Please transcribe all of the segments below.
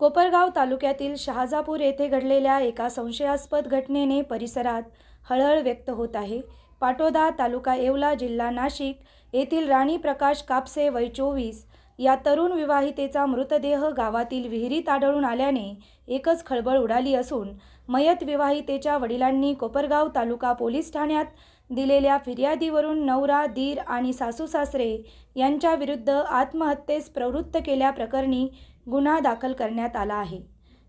कोपरगाव तालुक्यातील शहाजापूर येथे घडलेल्या एका संशयास्पद घटनेने परिसरात हळहळ व्यक्त होत आहे. पाटोदा तालुका येवला जिल्हा नाशिक येथील राणी प्रकाश कापसे वय चोवीस या तरुण विवाहितेचा मृतदेह गावातील विहिरीत आढळून आल्याने एकच खळबळ उडाली असून मयत विवाहितेच्या वडिलांनी कोपरगाव तालुका पोलीस ठाण्यात दिलेल्या फिर्यादीवरून नवरा दीर आणि सासू सासरे यांच्याविरुद्ध आत्महत्येस प्रवृत्त केल्याप्रकरणी गुन्हा दाखल करण्यात आला आहे.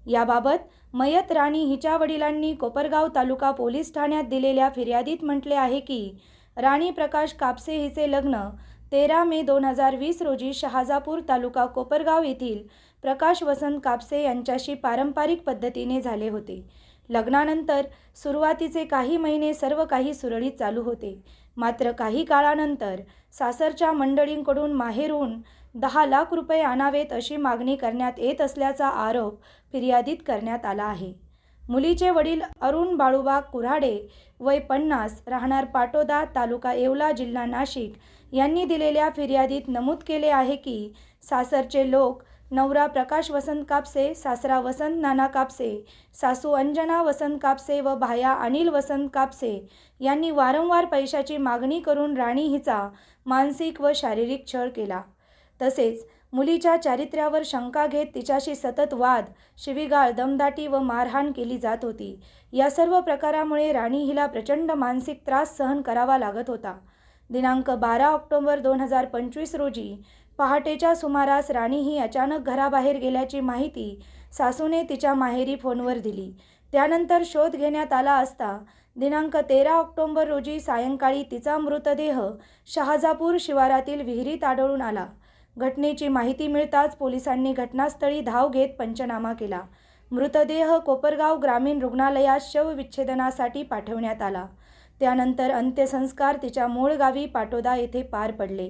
याबाबत मयत राणी हिच्या वडिलांनी कोपरगाव तालुका पोलीस ठाण्यात दिलेल्या फिर्यादीत म्हटले आहे की राणी प्रकाश कापसे हिचे लग्न तेरा मे दोन हजार वीस रोजी शहाजापूर तालुका कोपरगाव येथील प्रकाश वसंत कापसे यांच्याशी पारंपरिक पद्धतीने झाले होते. लग्नानंतर सुरुवातीचे काही महिने सर्व काही सुरळीत चालू होते. मात्र काही काळानंतर सासरच्या मंडळींकडून माहेरून दहा लाख रुपये आणावेत अशी मागणी करण्यात येत असल्याचा आरोप फिर्यादीत करण्यात आला आहे. मुलीचे वडील अरुण बाळूबा कुऱ्हाडे वय पन्नास राहणार पाटोदा तालुका येवला जिल्हा नाशिक यांनी दिलेल्या फिर्यादीत नमूद केले आहे की सासरचे लोक नवरा प्रकाश वसंत कापसे सासरा वसंत नाना कापसे सासू अंजना वसंत कापसे व भाया अनिल वसंत कापसे यांनी वारंवार पैशाची मागणी करून राणी हिचा मानसिक व शारीरिक छळ केला. तसेच मुलीच्या चारित्र्यावर शंका घेत तिच्याशी सतत वाद शिवीगाळ दमदाटी व मारहाण केली जात होती. या सर्व प्रकारामुळे राणी हिला प्रचंड मानसिक त्रास सहन करावा लागत होता. दिनांक बारा ऑक्टोबर दोन हजार पंचवीस रोजी पहाटेच्या सुमारास राणी ही अचानक घराबाहेर गेल्याची माहिती सासूने तिच्या माहेरी फोनवर दिली. त्यानंतर शोध घेण्यात आला असता दिनांक तेरा ऑक्टोबर रोजी सायंकाळी तिचा मृतदेह शहाजापूर शिवारातील विहिरीत आढळून आला. घटनेची माहिती मिळताच पोलिसांनी घटनास्थळी धाव घेत पंचनामा केला. मृतदेह कोपरगाव ग्रामीण रुग्णालयात शवविच्छेदनासाठी पाठवण्यात आला. त्यानंतर अंत्यसंस्कार तिच्या मूळ गावी पाटोदा येथे पार पडले.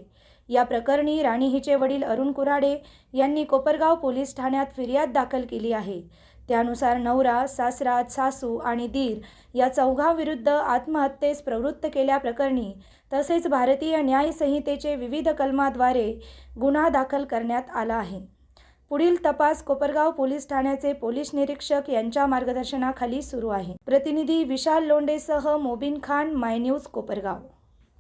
या प्रकरणी राणी हिचे वडील अरुण कुराडे यांनी कोपरगाव पोलीस ठाण्यात फिर्याद दाखल केली आहे. त्यानुसार नवरा सासरा सासू आणि दीर या चौघांविरुद्ध आत्महत्येस प्रवृत्त केल्याप्रकरणी तसेच भारतीय न्यायसंहितेचे विविध कलमाद्वारे गुन्हा दाखल करण्यात आला आहे. पुढील तपास कोपरगाव पोलीस ठाण्याचे पोलीस निरीक्षक यांच्या मार्गदर्शनाखाली सुरू आहे. प्रतिनिधी विशाल लोंडेसह मोबिन खान माय न्यूज कोपरगाव.